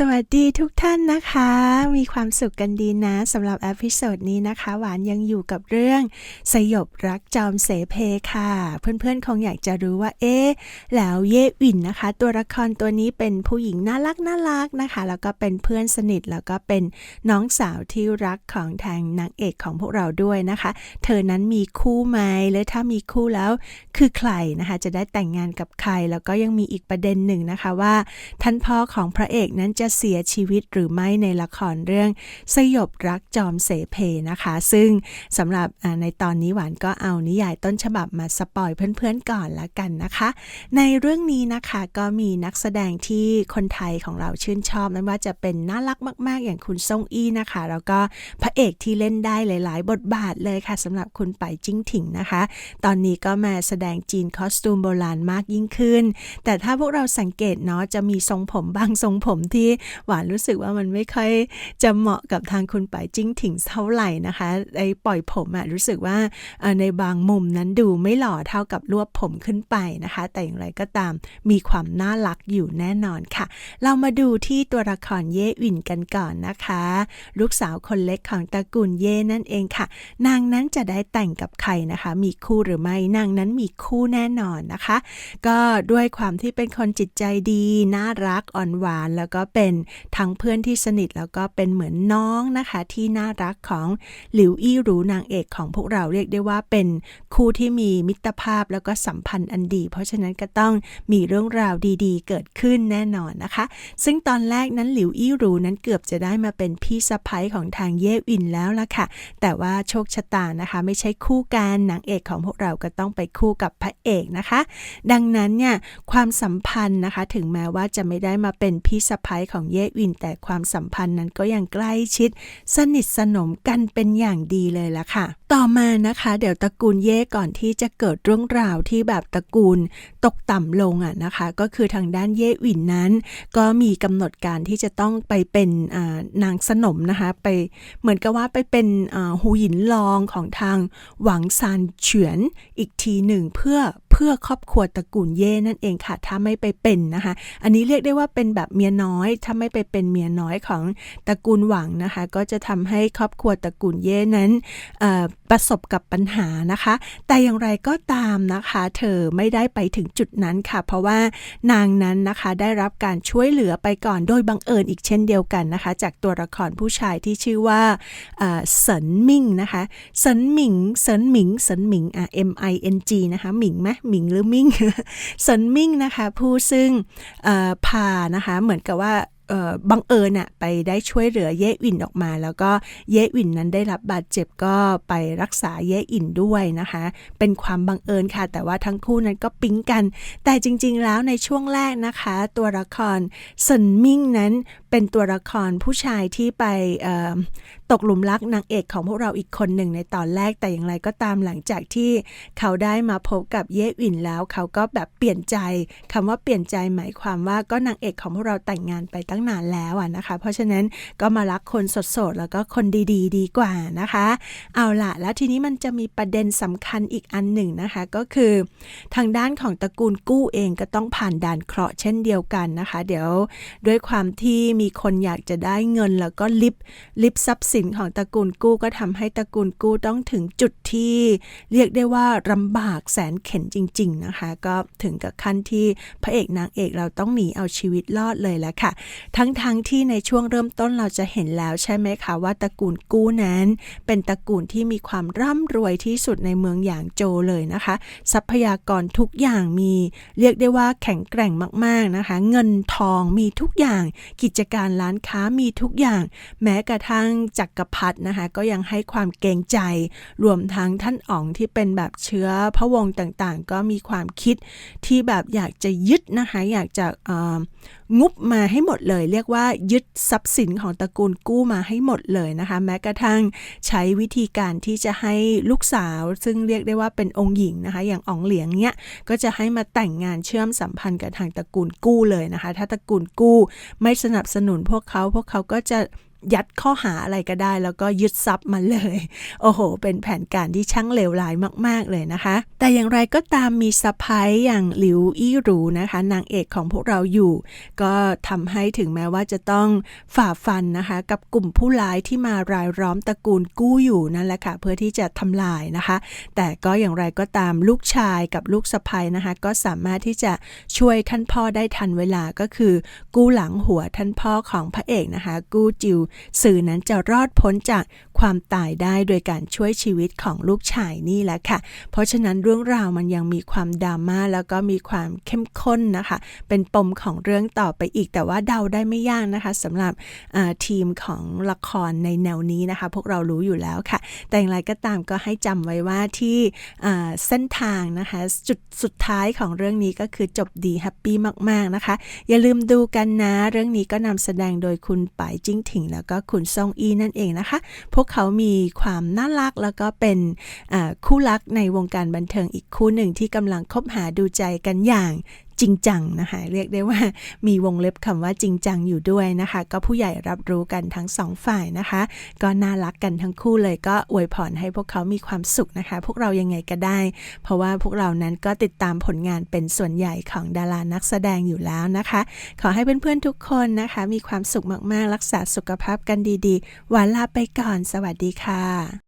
สวัสดีทุกท่านนะคะ มีความสุขกันดีนะสำหรับอพิโซดนี้นะคะ หวานยังอยู่กับเรื่องสยบรักจอมเสเพค่ะ เพื่อนๆคงอยากจะรู้ว่าเอ๊ะแล้วเย่วินนะคะ ตัวละครตัวนี้เป็นผู้หญิงน่ารักน่ารักนะคะ แล้วก็เป็นเพื่อนสนิทแล้วก็เป็นน้องสาวที่รักของทางนางเอกของพวกเราด้วยนะคะ เธอนั้นมีคู่ไหมหรือถ้ามีคู่แล้วคือใครนะคะ จะได้แต่งงานกับใครแล้วก็ยังมีอีกประเด็นหนึ่งนะคะว่าท่านพ่อของพระเอกนั้นจะเสียชีวิตหรือไม่ในละครเรื่องสยบรักจอมเสเพนะคะ ซึ่งสำหรับในตอนนี้หวานก็เอานิยายต้นฉบับมาสปอยเพื่อนๆก่อนละกันนะคะ ในเรื่องนี้นะคะก็มีนักแสดงที่คนไทยของเราชื่นชอบไม่ว่าจะเป็นน่ารักมากๆ อย่างคุณซ่งอี้นะคะ แล้วก็พระเอกที่เล่นได้หลาย ๆ บทบาทเลยค่ะสำหรับคุณไปจิ้งถิงนะคะ ตอนนี้ก็มาแสดงจีนคอสตูมโบราณมากยิ่งขึ้น แต่ถ้าพวกเราสังเกตเนาะจะมีทรงผมบางทรงผมที่หวานรู้สึกว่ามันไม่ค่อยจะเหมาะกับทางคุณไปจิ้งถิงเท่าไหร่นะคะไอ้ปล่อยผมอะรู้สึกว่าในบางมุมนั้นดูไม่หล่อเท่ากับรวบผมขึ้นไปนะคะ แต่อย่างไรก็ตามมีความน่ารักอยู่แน่นอนค่ะ เรามาดูที่ตัวละครเย่วินกันก่อนนะคะ ลูกสาวคนเล็กของตระกูลเย่นั่นเองค่ะ นางนั้นจะได้แต่งกับใครนะคะ มีคู่หรือไม่นางนั้นมีคู่แน่นอนนะคะ ก็ด้วยความที่เป็นคนจิตใจดี น่ารักอ่อนหวาน แล้วก็เป็นทั้งเพื่อนที่สนิทแล้วก็เป็นเหมือนน้องนะคะ ที่น่ารักของหลิวอี้หรูนางเอกของพวกเราเรียกได้ว่าเป็นคู่ที่มีมิตรภาพแล้วก็สัมพันธ์อันดี เพราะฉะนั้นก็ต้องมีเรื่องราวดีๆ เกิดขึ้นแน่นอนนะคะ ซึ่งตอนแรกนั้นหลิวอี้หรูนั้นเกือบจะได้มาเป็นพี่สะพ้ยของทางเย่วินแล้วล่ะค่ะ แต่ว่าโชคชะตานะคะ ไม่ใช่คู่กันนางเอกของพวกเราก็ต้องไปคู่กับพระเอกนะคะ ดังนั้นเนี่ยความสัมพันธ์นะคะ ถึงแม้ว่าจะไม่ได้มาเป็นพี่สะพ้ยของเยวิน แต่ความสัมพันธ์นั้นก็ยังใกล้ชิด สนิทสนมกันเป็นอย่างดีเลยละค่ะ ต่อมานะคะ เดี๋ยวตระกูลเย่ก่อนที่จะเกิดเรื่องราวที่แบบตระกูลตกต่ำลงอะนะคะ ก็คือทางด้านเย่วินนั้น ก็มีกำหนดการที่จะต้องไปเป็นนางสนมนะคะไปเหมือนกับว่าไปเป็นหูหยินลองของทางหวังซานเฉียนอีกทีหนึ่งเพื่อ พื่อครอบครัวตระกูลเย่นั่นเองค่ะ ถ้าไม่ไปเป็นนะคะ อันนี้เรียกได้ว่าเป็นแบบเมียน้อย ถ้าไม่ไปเป็นเมียน้อยของตระกูลหวังนะคะ ก็จะทำให้ครอบครัวตระกูลเย่นั้นประสบกับปัญหานะคะ แต่อย่างไรก็ตามนะคะ เธอไม่ได้ไปถึงจุดนั้นค่ะ เพราะว่านางนั้นนะคะได้รับการช่วยเหลือไปก่อนโดยบังเอิญอีกเช่นเดียวกันนะคะ จากตัวละครผู้ชายที่ชื่อว่าเซินมิงนะคะเซินหมิงเซินหมิงเซินหมิงอะ M I N G นะคะหมิงไหมหมิงหรือมิงเซินมิงนะคะ ผู้ซึ่งพานะคะเหมือนกับว่าบังเอิญอะไปได้ช่วยเหลือเย่อินออกมา แล้วก็เย่อินนั้นได้รับบาดเจ็บก็ไปรักษาเย่อินด้วยนะคะ เป็นความบังเอิญค่ะ แต่ว่าทั้งคู่นั้นก็ปิ๊งกัน แต่จริง ๆ แล้วในช่วงแรกนะคะ ตัวละครสันมิ่งนั้นเป็นตัวละครผู้ชายที่ไป ตกหลุมรักนางเอกของพวกเราอีกคนหนึ่งในตอนแรกแต่อย่างไรก็ตามหลังจากที่เขาได้มาพบกับเย่อินแล้ว เขาก็แบบเปลี่ยนใจคำว่าเปลี่ยนใจหมายความว่าก็นางเอกของพวกเราแต่งงานไปตั้งนานแล้วอะนะคะ เพราะฉะนั้นก็มารักคนสดๆแล้วก็คนดีๆดีกว่านะคะ เอาละแล้วทีนี้มันจะมีประเด็นสำคัญอีกอันหนึ่งนะคะ ก็คือ ทางด้านของตระกูลกู้เองก็ต้องผ่านด่านเคราะห์เช่นเดียวกันนะคะ เดี๋ยวด้วยความที่มีคนอยากจะได้เงินแล้วก็ลิบลิบทรัพย์สินินของตระกูลกู้ก็ทำให้ตระกูลกู้ต้องถึงจุดที่ เรียกได้ว่าลำบากแสนเข็นจริง ๆนะคะ ก็ถึงกับขั้นที่พระเอกนางเอกเราต้องหนีเอาชีวิตรอดเลยแล้วค่ะ ทั้งทั้งที่ในช่วงเริ่มต้นเราจะเห็นแล้วใช่ไหมคะว่าตระกูลกู้นั้น เป็นตระกูลที่มีความร่ำรวยที่สุดในเมืองอย่างโจเลยนะคะ ทรัพยากรทุกอย่างมี เรียกได้ว่าแข็งแกร่งมากๆนะคะ เงินทองมีทุกอย่าง กิจการร้านค้ามีทุกอย่าง แม้กระทั่งจักรพรรดินะคะก็ยังให้ความเกรงใจ รวมทั้งท่านอ๋องที่เป็นแบบเชื้อพระวงศ์ต่างๆ ก็มีความคิดที่แบบอยากจะยึดนะคะอยากจะงุบมาให้หมดเลย เรียกว่ายึดทรัพย์สินของตระกูลกู้มาให้หมดเลยนะคะแม้กระทั่งใช้วิธีการที่จะให้ลูกสาว ซึ่งเรียกได้ว่าเป็นองค์หญิงนะคะอย่างอ๋องเหลียงเนี้ยก็จะให้มาแต่งงานเชื่อมสัมพันธ์กับทางตระกูลกู้เลยนะคะ ถ้าตระกูลกู้ไม่สนับสนุนพวกเขาพวกเขาก็จะ ยัดข้อหาอะไรก็ได้ แล้วก็ยึดทรัพย์มาเลย โอ้โห เป็นแผนการที่ช่างเลวร้ายมาก ๆ เลยนะคะ แต่อย่างไรก็ตามมีสะพ้ายอย่างหลิวอี้รูนะคะ นางเอกของพวกเราอยู่ ก็ทำให้ถึงแม้ว่าจะต้องฝ่าฟันนะคะ กับกลุ่มผู้ร้ายที่มารายล้อมตระกูลกู้อยู่นั่นแหละค่ะ เพื่อที่จะทำลายนะคะ แต่ก็อย่างไรก็ตามลูกชายกับลูกสะพ้ยนะคะ ก็สามารถที่จะช่วยท่านพ่อได้ทันเวลาก็คือ กู้หลังหัวท่านพ่อของพระเอกนะคะ กู้จิวสื่อนั้นจะรอดพ้นจาก ความตายได้โดยการช่วยชีวิตของลูกชายนี่แหละค่ะ เพราะฉะนั้นเรื่องราวมันยังมีความดราม่าแล้วก็มีความเข้มข้นนะคะ เป็นปมของเรื่องต่อไปอีกแต่ว่าเดาได้ไม่ยากนะคะสำหรับทีมของละครในแนวนี้นะคะ พวกเรารู้อยู่แล้วค่ะ แต่อย่างไรก็ตามก็ให้จำไว้ว่าที่เส้นทางนะคะจุดสุดท้ายของเรื่องนี้ก็คือจบดีแฮปปี้มาก ๆ นะคะ อย่าลืมดูกันนะ เรื่องนี้ก็นำแสดงโดยคุณป๋ายจิ้งถิง แล้วก็คุณซองอีนั่นเองนะคะ พวกเขามีความน่ารักแล้วก็เป็นคู่รักในวงการบันเทิงอีกคู่หนึ่งที่กำลังคบหาดูใจกันอย่าง จริงจังนะคะเรียกได้ว่ามีวงเล็บคำว่าจริงจังอยู่ด้วยนะคะ ก็ผู้ใหญ่รับรู้กันทั้งสองฝ่ายนะคะ ก็น่ารักกันทั้งคู่เลยก็อวยพรให้พวกเขามีความสุขนะคะ พวกเรายังไงก็ได้ เพราะว่าพวกเรานั้นก็ติดตามผลงานเป็นส่วนใหญ่ของดารานักแสดงอยู่แล้วนะคะ ขอให้เพื่อนๆทุกคนนะคะ มีความสุขมากๆ รักษาสุขภาพกันดีๆหวานลาไปก่อน สวัสดีค่ะ